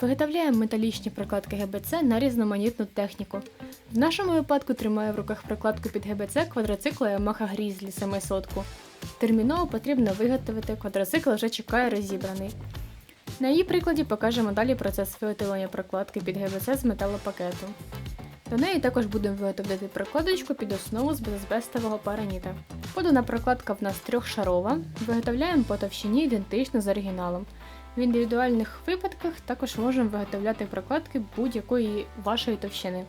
Виготовляємо металічні прокладки ГБЦ на різноманітну техніку. В нашому випадку тримаю в руках прокладку під ГБЦ квадроцикла Yamaha Grizzly 700. Терміново потрібно виготовити, квадроцикл вже чекає розібраний. На її прикладі покажемо далі процес виготовлення прокладки під ГБЦ з металопакету. До неї також будемо виготовляти прокладочку під основу з безбестового параніта. Подана прокладка в нас трьохшарова, виготовляємо по товщині ідентично з оригіналом. В індивідуальних випадках також можемо виготовляти прокладки будь-якої вашої товщини.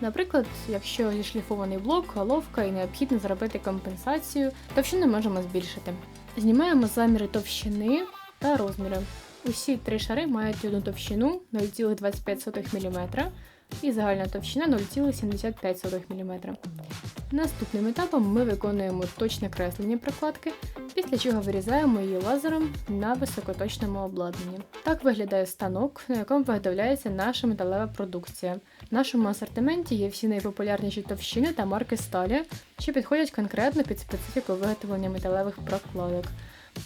Наприклад, якщо зішліфований блок, головка і необхідно зробити компенсацію, товщину можемо збільшити. Знімаємо заміри товщини та розміри. Усі три шари мають одну товщину 0,25 мм і загальна товщина 0,75 мм. Наступним етапом ми виконуємо точне креслення прокладки, після чого вирізаємо її лазером на високоточному обладнанні. Так виглядає станок, на якому виготовляється наша металева продукція. В нашому асортименті є всі найпопулярніші товщини та марки сталі, що підходять конкретно під специфіку виготовлення металевих прокладок.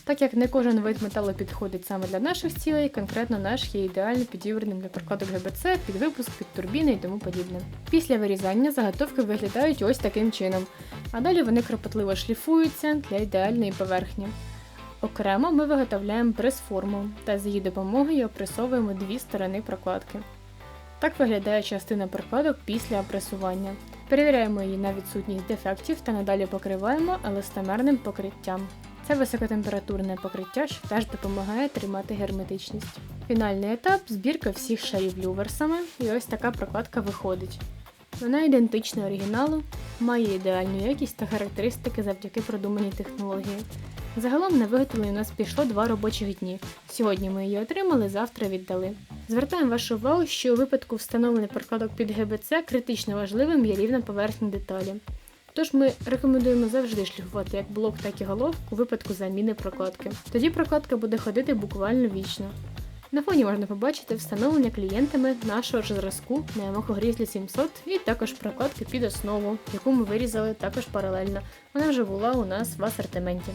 Так як не кожен вид металу підходить саме для наших цілей, конкретно наш є ідеально підібраним для прокладок ГБЦ, під випуск, під турбіни і тому подібне. Після вирізання заготовки виглядають ось таким чином, а далі вони кропотливо шліфуються для ідеальної поверхні. Окремо ми виготовляємо прес-форму та з її допомогою опресовуємо дві сторони прокладки. Так виглядає частина прокладок після опресування. Перевіряємо її на відсутність дефектів та надалі покриваємо еластомерним покриттям. Це високотемпературне покриття, що теж допомагає тримати герметичність. Фінальний етап збірка всіх шарів люверсами, і ось така прокладка виходить. Вона ідентична оригіналу, має ідеальну якість та характеристики завдяки продуманій технології. Загалом на виготовлення у нас пішло два робочих дні. Сьогодні ми її отримали, завтра віддали. Звертаємо вашу увагу, що у випадку встановлення прокладок під ГБЦ критично важливим є рівна поверхня деталі. Тож ми рекомендуємо завжди шліфувати як блок, так і головку у випадку заміни прокладки. Тоді прокладка буде ходити буквально вічно. На фоні можна побачити встановлення клієнтами нашого ж зразку на Yamaha Grizzly 700 і також прокладки під основу, яку ми вирізали також паралельно. Вона вже була у нас в асортименті.